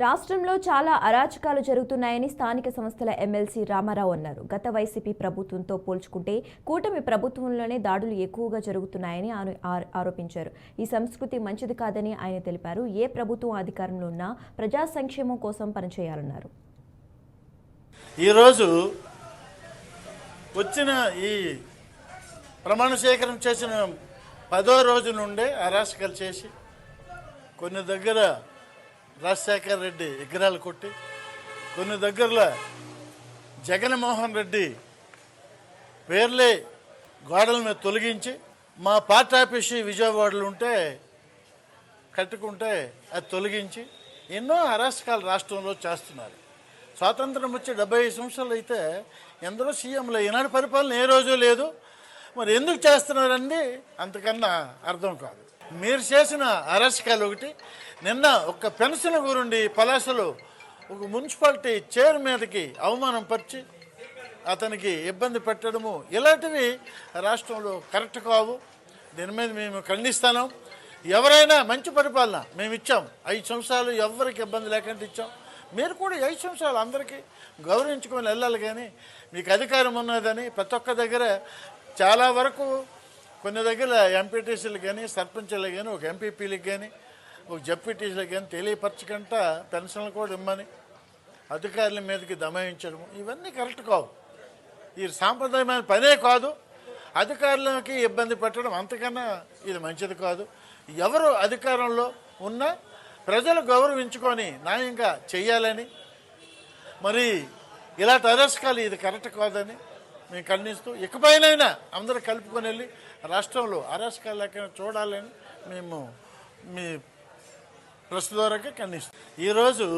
రాష్ట్రంలో చాలా అరాచకాలు జరుగుతున్నాయని స్థానిక సంస్థల ఎమ్మెల్సీ రామారావు అన్నారు. గత వైసీపీ ప్రభుత్వంతో పోల్చుకుంటే కూటమి ప్రభుత్వంలోనే దాడులు ఎక్కువగా జరుగుతున్నాయని ఆరోపించారు. ఈ సంస్కృతి మంచిది కాదని ఆయన తెలిపారు. ఏ ప్రభుత్వం అధికారంలో ఉన్నా ప్రజా సంక్షేమం కోసం పనిచేయాలన్నారు. ఈరోజు వచ్చిన ఈ ప్రమాణ స్వీకారం చేసిన పదో రోజు నుండే అరాచకాలు చేసి కొన్ని దగ్గర రాజశేఖర్ రెడ్డి విగ్రహాలు కొట్టి కొన్ని దగ్గరలో జగన్మోహన్ రెడ్డి పేర్లే గోడల మీద తొలగించి మా పార్టీ ఆఫీసు విజయవాడలో ఉంటే కట్టుకుంటే అది తొలగించి ఎన్నో అరాచకాలు రాష్ట్రంలో చేస్తున్నారు. స్వాతంత్రం వచ్చి డెబ్బై ఐదు సంవత్సరాలు అయితే ఎందరో సీఎంలు ఈనాడు పరిపాలన ఏ రోజు లేదు. మరి ఎందుకు చేస్తున్నారండి? అంతకన్నా అర్థం కాదు. మీరు చేసిన అరాచకాలు ఒకటి. నిన్న ఒక పెన్షన్ గురుండి పలాసలో ఒక మున్సిపాలిటీ చైర్ మీదకి అవమానం పరిచి అతనికి ఇబ్బంది పెట్టడము. ఇలాంటివి రాష్ట్రంలో కరెక్ట్ కావు. దీని మీద మేము ఖండిస్తాను ఎవరైనా మంచి పరిపాలన మేము ఇచ్చాం. ఐదు సంవత్సరాలు ఎవరికి ఇబ్బంది లేకుండా ఇచ్చాం. మీరు కూడా ఐదు సంవత్సరాలు అందరికీ గౌరవించుకొని వెళ్ళాలి కానీ మీకు అధికారం ఉన్నదని ప్రతి ఒక్క దగ్గర చాలా వరకు కొన్ని దగ్గర ఎంపీటీసీలకు కానీ సర్పంచ్లకు కానీ ఒక ఎంపీపీలకు కానీ ఒక జడ్పీటీసీలకు కానీ తెలియపరచకుండా పెన్షన్లు కూడా ఇమ్మని అధికారుల మీదకి దమాయించడం ఇవన్నీ కరెక్ట్ కావు. ఈ సాంప్రదాయమైన పనే కాదు. అధికారులకి ఇబ్బంది పెట్టడం అంతకన్నా ఇది మంచిది కాదు. ఎవరు అధికారంలో ఉన్నా ప్రజలు గౌరవించుకొని న్యాయంగా చెయ్యాలని మరి ఇలాంటి అరస్కాలు ఇది కరెక్ట్ కాదని మేము ఖండిస్తూ ఇకపైనైనా అందరూ కలుపుకొని వెళ్ళి రాష్ట్రంలో అరస్కాలు లేకుండా చూడాలని మేము మీ ప్రెస్ ద్వారా ఖండిస్తాం ఈరోజు